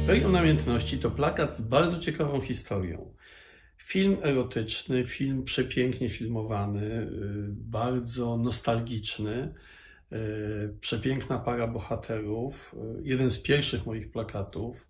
Imperium Namiętności to plakat z bardzo ciekawą historią. Film erotyczny, film przepięknie filmowany, y, bardzo nostalgiczny, y, przepiękna para bohaterów. y, Jeden z pierwszych moich plakatów.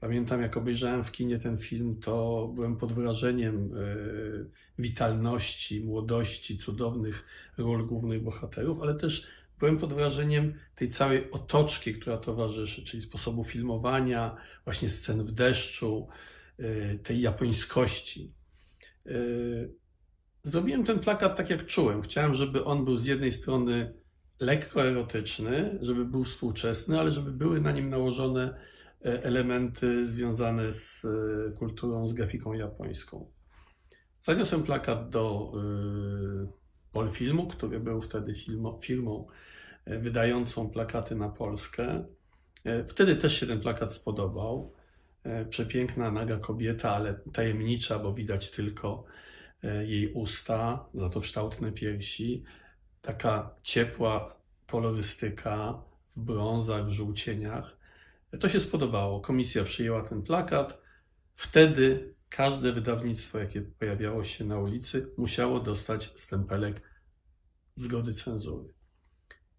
Pamiętam, jak obejrzałem w kinie ten film, to byłem pod wrażeniem y, witalności, młodości, cudownych ról głównych bohaterów, ale też byłem pod wrażeniem tej całej otoczki, która towarzyszy, czyli sposobu filmowania, właśnie scen w deszczu, y, tej japońskości. Y, Zrobiłem ten plakat tak, jak czułem. Chciałem, żeby on był z jednej strony lekko erotyczny, żeby był współczesny, ale żeby były na nim nałożone e, elementy związane z e, kulturą, z grafiką japońską. Zaniosłem plakat do y, Polfilmu, który był wtedy firmą e, wydającą plakaty na Polskę. E, Wtedy też się ten plakat spodobał. E, Przepiękna, naga kobieta, ale tajemnicza, bo widać tylko e, jej usta, za to kształtne piersi. Taka ciepła kolorystyka w brązach, w żółcieniach. To się spodobało. Komisja przyjęła ten plakat. Wtedy każde wydawnictwo, jakie pojawiało się na ulicy, musiało dostać stempelek zgody cenzury.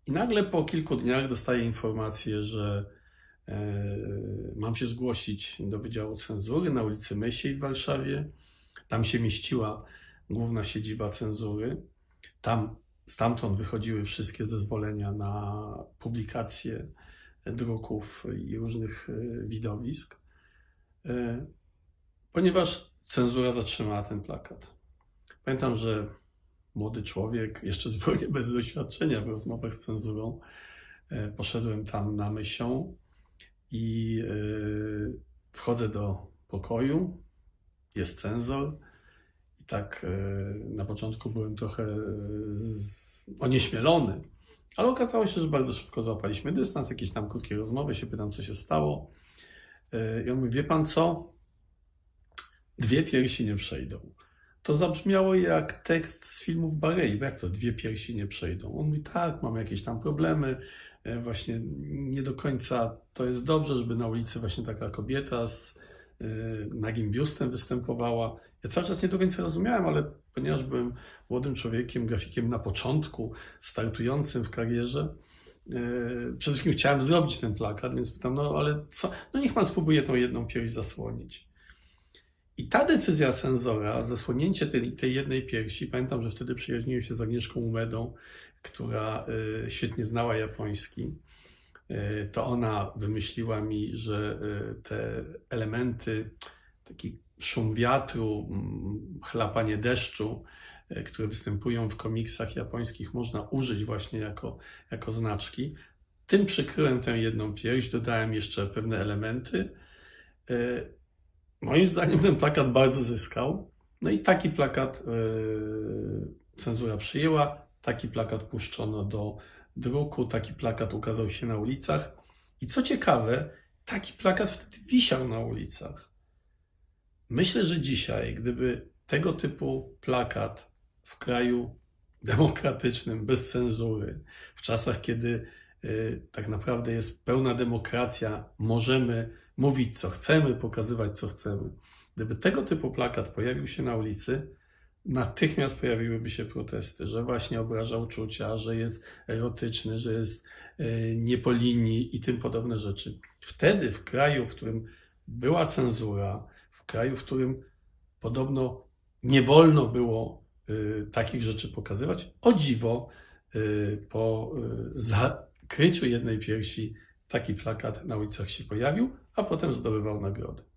I nagle po kilku dniach dostaję informację, że e, mam się zgłosić do Wydziału Cenzury na ulicy Mysiej w Warszawie. Tam się mieściła główna siedziba cenzury. Tam, stamtąd wychodziły wszystkie zezwolenia na publikację druków i różnych e, widowisk, E, ponieważ cenzura zatrzymała ten plakat. Pamiętam, że młody człowiek, jeszcze zupełnie bez doświadczenia w rozmowach z cenzurą, e, poszedłem tam na myśl i wchodzę do pokoju, jest cenzor i tak na początku byłem trochę onieśmielony, ale okazało się, że bardzo szybko złapaliśmy dystans, jakieś tam krótkie rozmowy, się pytam, co się stało. E, I on mówi, wie pan co? Dwie piersi nie przejdą. To zabrzmiało jak tekst z filmów Barei, bo jak to dwie piersi nie przejdą? On mówi, tak, mamy jakieś tam problemy, e, właśnie nie do końca to jest dobrze, żeby na ulicy właśnie taka kobieta z nagim biustem występowała. Ja cały czas nie do końca rozumiałem, ale ponieważ byłem młodym człowiekiem, grafikiem na początku, startującym w karierze, e, przede wszystkim chciałem zrobić ten plakat, więc pytam, no ale co? No niech pan spróbuje tą jedną pierś zasłonić. I ta decyzja cenzora, zasłonięcie tej, tej jednej piersi, pamiętam, że wtedy przyjaźniłem się z Agnieszką Umedą, która y, świetnie znała japoński. Y, to ona wymyśliła mi, że y, te elementy, taki szum wiatru, mm, chlapanie deszczu, y, które występują w komiksach japońskich, można użyć właśnie jako, jako znaczki. Tym przykryłem tę jedną pierś, dodałem jeszcze pewne elementy. Moim zdaniem ten plakat bardzo zyskał. No i taki plakat cenzura przyjęła, taki plakat puszczono do druku, taki plakat ukazał się na ulicach. I co ciekawe, taki plakat wtedy wisiał na ulicach. Myślę, że dzisiaj, gdyby tego typu plakat w kraju demokratycznym, bez cenzury, w czasach, kiedy yy, tak naprawdę jest pełna demokracja, możemy mówić co chcemy, pokazywać co chcemy. Gdyby tego typu plakat pojawił się na ulicy, natychmiast pojawiłyby się protesty, że właśnie obraża uczucia, że jest erotyczny, że jest e, nie po linii i tym podobne rzeczy. Wtedy w kraju, w którym była cenzura, w kraju, w którym podobno nie wolno było e, takich rzeczy pokazywać, o dziwo e, po zakryciu jednej piersi taki plakat na ulicach się pojawił, a potem zdobywał nagrody.